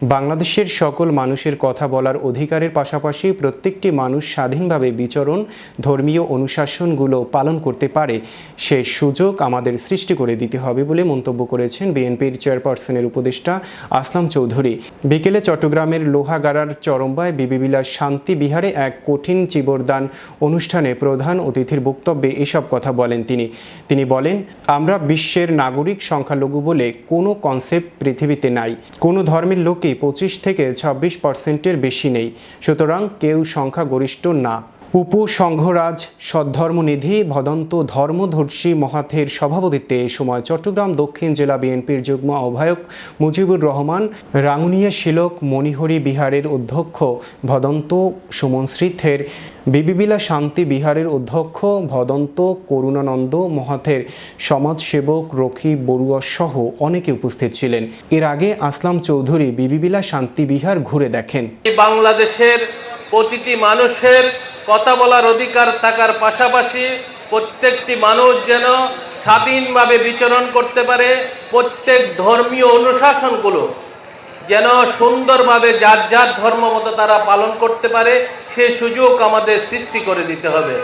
বাংলাদেশের সকল মানুষের কথা বলার অধিকারের পাশাপাশি প্রত্যেকটি মানুষ স্বাধীনভাবে বিচরণ, ধর্মীয় অনুশাসনগুলো পালন করতে পারে, সে সুযোগ আমাদের সৃষ্টি করে দিতে হবে বলে মন্তব্য করেছেন বিএনপির চেয়ারপারসনের উপদেষ্টা আসলাম চৌধুরী। বিকেলে চট্টগ্রামের লোহাগাড়ার চরম্বায় বিবিবিলাস শান্তি বিহারে এক কঠিন চিবরদান অনুষ্ঠানে প্রধান অতিথির বক্তব্যে এসব কথা বলেন তিনি। তিনি বলেন, আমরা বিশ্বের নাগরিক সংখ্যালঘু বলে কোনো কনসেপ্ট পৃথিবীতে নাই। কোনো ধর্মের লোকই পঁচিশ থেকে ছাব্বিশ পার্সেন্টের বেশি নেই। সুতরাং কেউ সংখ্যাগরিষ্ঠ না। উপু সংঘরাজ সদ্ধর্মনিধি ভদন্ত ধর্মধর্ষী মহাথের সভাপতিত্বে এ সময় চট্টগ্রাম দক্ষিণ জেলা বিএনপির যুগ্ম আহ্বায়ক মুজিবুর রহমান, রাঙ্গুনিয়া শিলক মণিহরি বিহারের অধ্যক্ষ ভদন্ত সুমনশ্রীথের বিবিবিলা শান্তি বিহারের অধ্যক্ষ ভদন্ত করুণানন্দ মহাথের সমাজসেবক রকি বড়ুয়া সহ অনেকে উপস্থিত ছিলেন। এর আগে আসলাম চৌধুরী বিবিবিলা শান্তি বিহার ঘুরে দেখেন। বাংলাদেশের প্রতিটি মানুষের কথা বলার অধিকার থাকার পাশাপাশি প্রত্যেকটি মানুষ যেন স্বাধীনভাবে বিচরণ করতে পারে, প্রত্যেক ধর্মীয় অনুশাসনগুলো যেন সুন্দরভাবে যার যার ধর্ম মতো তারা পালন করতে পারে, সে সুযোগ আমাদের সৃষ্টি করে দিতে হবে।